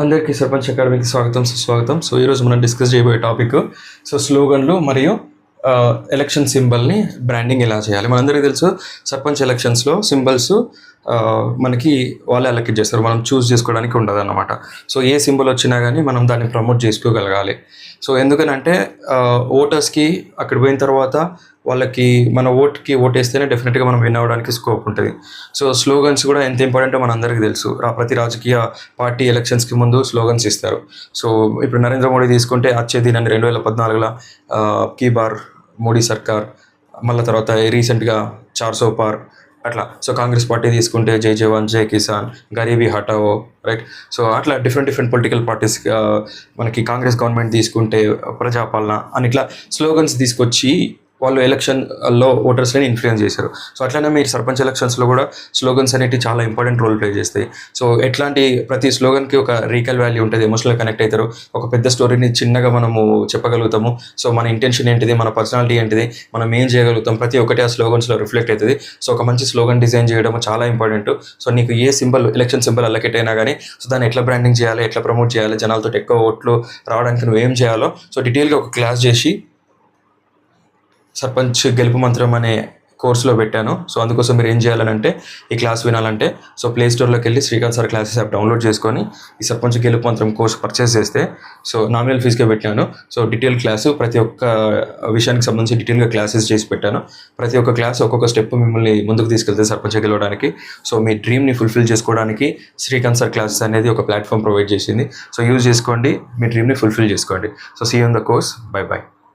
అందరికీ సర్పంచ్ అకాడమీకి స్వాగతం సుస్వాగతం. సో ఈరోజు మనం డిస్కస్ చేయబోయే టాపిక్ సో స్లోగన్లు మరియు ఎలక్షన్ సింబల్ని బ్రాండింగ్ ఎలా చేయాలి? మనందరికీ తెలుసు సర్పంచ్ ఎలక్షన్స్లో సింబల్స్ మనకి వాళ్ళే అలకెట్ చేస్తారు. మనం చూస్ చేసుకోవడానికి ఉండదు అన్నమాట సో ఏ సింబల్ వచ్చినా కానీ మనం దాన్ని ప్రమోట్ చేసుకోగలగాలి. సో ఎందుకనంటే ఓటర్స్కి అక్కడ పోయిన తర్వాత వాళ్ళకి మన ఓట్కి ఓటేస్తేనే డెఫినెట్గా మనం విన్ అవ్వడానికి స్కోప్ ఉంటుంది. సో స్లోగన్స్ కూడా ఎంత ఇంపార్టెంటో మనందరికీ తెలుసు. రా- ప్రతి రాజకీయ పార్టీ ఎలక్షన్స్కి ముందు స్లోగన్స్ ఇస్తారు. సో ఇప్పుడు నరేంద్ర మోడీ తీసుకుంటే వచ్చేది నన్ను రెండు వేల పద్నాలుగులో కీ బార్ మోడీ సర్కార్ మళ్ళీ తర్వాత రీసెంట్గా చార్ సో పార్ అట్లా. సో కాంగ్రెస్ పార్టీ తీసుకుంటే జై జవాన్ జై కిసాన్ గరీబీ హటావో రైట్ సో అట్లా డిఫరెంట్ డిఫరెంట్ పొలిటికల్ పార్టీస్ మనకి కాంగ్రెస్ గవర్నమెంట్ తీసుకుంటే ప్రజాపాలన అని ఇట్లా స్లోగన్స్ తీసుకొచ్చి వాళ్ళు ఎలక్షన్లో ఓటర్స్ని ఇన్ఫ్లుయెన్స్ చేశారు. సో అట్లనే మీరు సర్పంచ్ ఎలక్షన్స్లో కూడా స్లోగన్స్ అనేవి చాలా ఇంపార్టెంట్ రోల్ ప్లే చేస్తాయి. సో ఎట్లాంటి ప్రతి స్లోగన్కి ఒక రీకల్ వాల్యూ ఉంటుంది ఎమోషనల్ కనెక్ట్ అవుతారు. ఒక పెద్ద స్టోరీని చిన్నగా మనము చెప్పగలుగుతాము. సో మన ఇంటెన్షన్ ఏంటిది మన పర్సనాలిటీ ఏంటిది మనం ఏం చేయగలుగుతాం ప్రతి ఒక్కటి ఆ స్లోగన్స్లో రిఫ్లెక్ట్ అవుతుంది. సో ఒక మంచి స్లోగన్ డిజైన్ చేయడం చాలా ఇంపార్టెంట్ సో నీకు ఏ సింబల్ ఎలక్షన్ సింబల్ అల్లకెట్ అయినా కానీ సో దాన్ని ఎట్లా బ్రాండింగ్ చేయాలి ఎట్లా ప్రమోట్ చేయాలి జనాలతో ఎక్కువ ఓట్లు రావడానికి నువ్వు ఏం చేయాలో సో డీటెయిల్గా ఒక క్లాస్ చేసి సర్పంచ్ గెలుపు మంత్రం అనే కోర్సులో పెట్టాను. సో అందుకోసం మీరు ఏం చేయాలంటే ఈ క్లాస్ వినాలంటే సో ప్లే స్టోర్లోకి వెళ్ళి Srikanth sir classes app download చేసుకొని ఈ సర్పంచ్ గెలుపు మంత్రం కోర్స్ పర్చేస్ చేస్తే సో నామినల్ ఫీజుగా పెట్టాను. సో డీటెయిల్ క్లాసు ప్రతి ఒక్క విషయానికి సంబంధించి డీటెయిల్గా క్లాసెస్ చేసి పెట్టాను. ప్రతి ఒక్క క్లాస్ ఒక్కొక్క స్టెప్ మిమ్మల్ని ముందుకు తీసుకెళ్తే సర్పంచ్ గెలవడానికి. సో మీ డ్రీమ్ని ఫుల్ఫిల్ చేసుకోవడానికి శ్రీకాంత్ సార్ క్లాసెస్ అనేది ఒక ప్లాట్ఫామ్ ప్రొవైడ్ చేసింది. సో యూజ్ చేసుకోండి మీ డ్రీమ్ని ఫుల్ఫిల్ చేసుకోండి. So see on the course bye bye